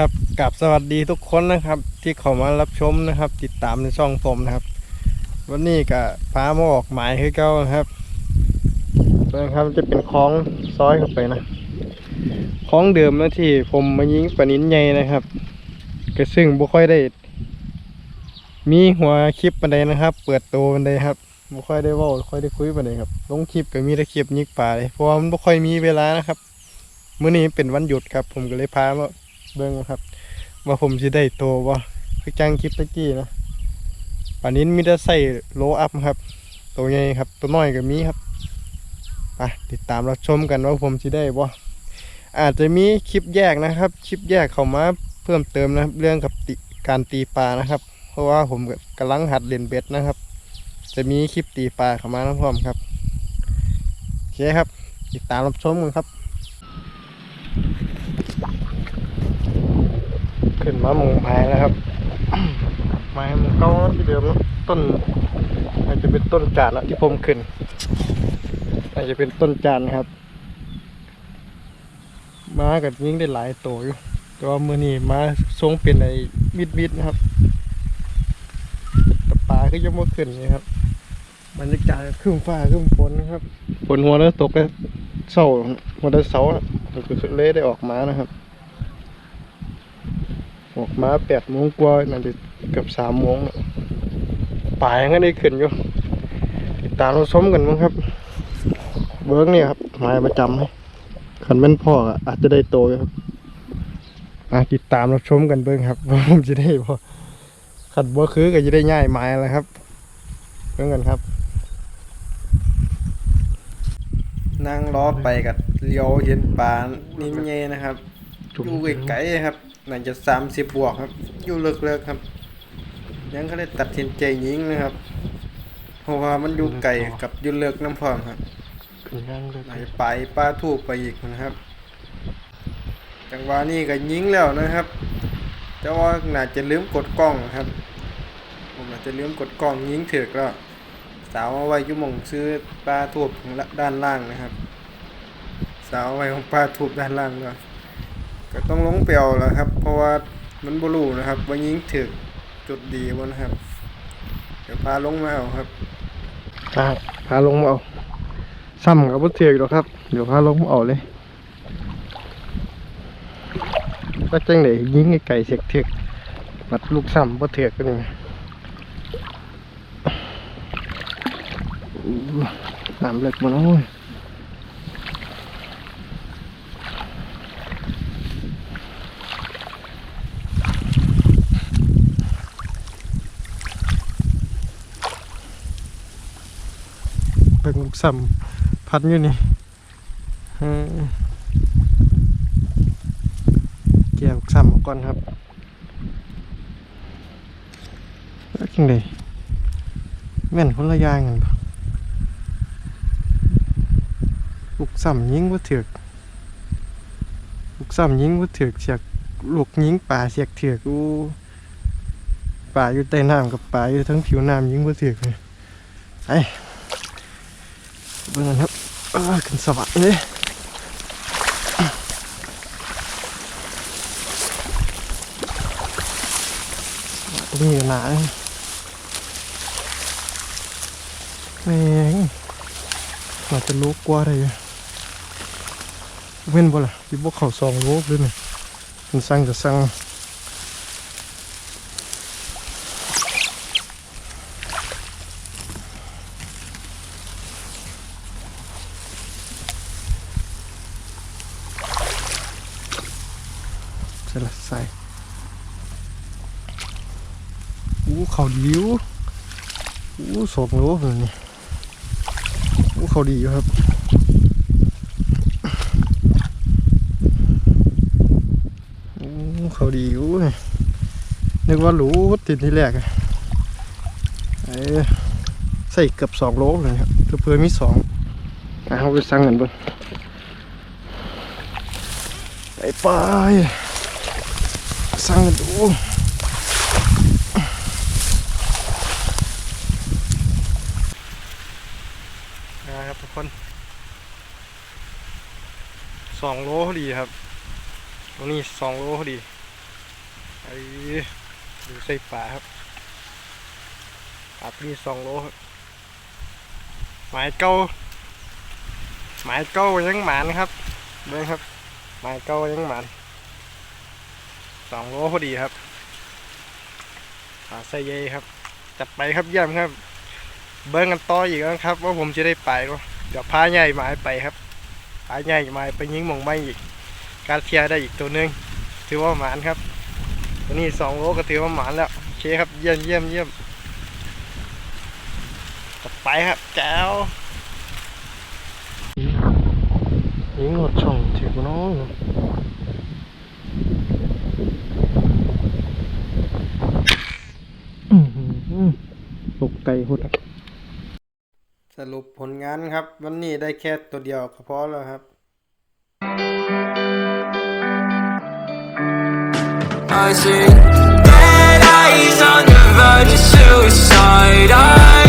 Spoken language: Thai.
ครับกับสวัสดีทุกคนนะครับ ที่เข้ามารับชมนะครับ ติดตามในช่องผมนะครับ วันนี้ก็พามาออกหมายให้เก้านะครับนะครับจะเป็นคล้องซอยเข้าไปนะคล้องเดิมนะที่ผมมายิงปลานินใหญ่นะครับก็ซึ่งบ่ค่อยได้ มีหัวคลิปปันใดนะครับ เปิดตัวปันใดครับบ่ค่อยได้ว่าค่อยได้คุยปันใดครับลงคลิปก็มีแต่คลิปยิงปลาเลยเพราะว่ามันบ่ค่อยมีเวลานะครับมื้อนี้เป็นวันหยุดครับ ผมก็เลยพามา เบิ่งครับว่าผมสิได้โตบ่คือจังคลิปตะกี้นะป่านนี้มีแต่ใส่โลอัพครับ ตัวใหญ่ครับ ตัวน้อยก็มีครับไปติดตามรับชมกันว่าผมสิได้บ่อาจจะมีคลิปแยกนะครับ คลิปแยกเข้ามาเพิ่มเติมนะครับ เรื่องกับการตีปลานะครับ เพราะว่าผมกำลังหัดเล่นเบ็ดนะครับ จะมีคลิปตีปลาเข้ามานะพร้อมครับโอเคครับ ติดตามรับชมกันครับ ขึ้นมาหมงพายแล้วครับ ไม้มันเก้าที่เดิมต้นอาจจะเป็นต้นจานแล้วที่ผมขึ้น อาจจะเป็นต้นจานครับมากับยิ่งได้หลายตัวอยู่แต่ว่ามือนี้มาทรงเป็นไอ้มิดมิดๆนะครับแต่ปลาก็ยังไม่ขึ้นเลยครับบรรยากาศครึ่งฟ้าครึ่งฝนนะครับฝนหัวแล้วตกแล้วเสาหัวแล้วเสาแล้วก็เลยได้ออกมานะครับ ออกมาแปดโมงกว่าน่าจะเกือบสามโมงป่ายังได้ขึ้นอยู่ติดตามเราชมกันมั้งครับ เบิร์กเนี่ยครับหมายประจำให้ขันแม่นพ่ออาจจะได้โตครับอะติดตามเราชมกันเบิ้งครับว่าผมจะได้พอขันบ่คือก็จะได้ง่ายไม้แล้วครับเบิ้งกันครับนั่งล้อไปกับเลี้ยวเห็นปลานิ่งเงนะครับอยู่ไกลๆครับ น่าจะสามสิบบวกครับ อยู่เลิกๆครับ ยังเขาได้ตัดสินใจยิงนะครับ เพราะว่ามันอยู่ไกลกับอยู่เลิกน้ำพร้อมครับขึ้นย่างเลยอาจจะไปป้าทูบไปอีกนะครับ จังหวะนี้ก็ยิงแล้วนะครับ แต่ว่าน่าจะลืมกดกล้องครับ ผมอาจจะลืมกดกล้องยิงถือกแล้วสาวเอาไว้อยุ่หมองซื้อปลาทูบของละด้านล่างนะครับ สาวเอาไว้ของปลาทูบด้านล่างก็ ก็ต้องลงเปลวแล้วครับ เพราะว่ามันบรูนะครับว่ายิงถือกจุดดีวะนะครับ เดี๋ยวพาลงมาเอาครับครับพาลงมาเอาซ้ำกับบ่ถือกหรอกครับ เดี๋ยวพาลงมาเอาเลยว่าจังไหนยิงไก่เสกถือกบัดลูกซ้ำบ่ถือกก็นี่น้ำเล็กมาโอ้ย เบิ่งลูกซ้ำพัดอยู่นี่เออแก้วลูกซ้ำออกก่อนครับแล้วจังไดแม่นคนละอย่างกันลูกซ้ำยิงว่าถือกลูกซ้ำยิงว่าถือกเสียกลูกยิงป่าเสียกเถือกอูป่าอยู่ใต้น้ำกับป่าอยู่ทั้งผิวน้ำยิงว่าถือกเลยไอ้ เบิ่งครับขึ้นสวัสดิ์เลยนี่หนาเลยแม่งน่าจะลูกกว่าได้อยู่เว้นบ่ล่ะที่พวกเขาสองโลกเลยนี่มันสั่งจะสั่ง ละใส่อู้เขาดิ้วอู้สองโลเลยนี่โอ้เขาดีอยู่ครับโอ้เขาดีอยู่เว้ยนึกว่าหรูติดที่แรกอะเอ้ใส่เกือบสองโลเลยครับเพื่อมีสองเอาไปสั่งกันบิ่งไปไป สั่งกันดูนะครับทุกคนสองโลพอดีครับตรงนี้สองโลพอดีไอ้ดูใส่ปลาครับปลาปีสองโลหมายเก้าหมายเก้ายังหมานครับเบิ่งครับหมายเก้ายังหมาน สองโลพอดีครับปลาไซเย่ครับ จัดไปครับเยี่ยมครับ เบิ้งกันต่ออีกแล้วครับ ว่าผมจะได้ไปก็เดี๋ยวพาใหญ่หมายไปครับพาใหญ่หมายไปยิงหมองไม่อีก การเทียร์ได้อีกตัวหนึงถือว่าหมานครับตัวนี้สองโลก็ถือว่าหมานแล้วโอเคครับเยี่ยมเยี่ยมเยี่ยมจัดไปครับแจ๋วยิงหดช่องถือกน้อง กไก่หดสรุปผลงานครับ วันนี้ได้แค่ตัวเดียวก็พอแล้วครับ I see red suicide. I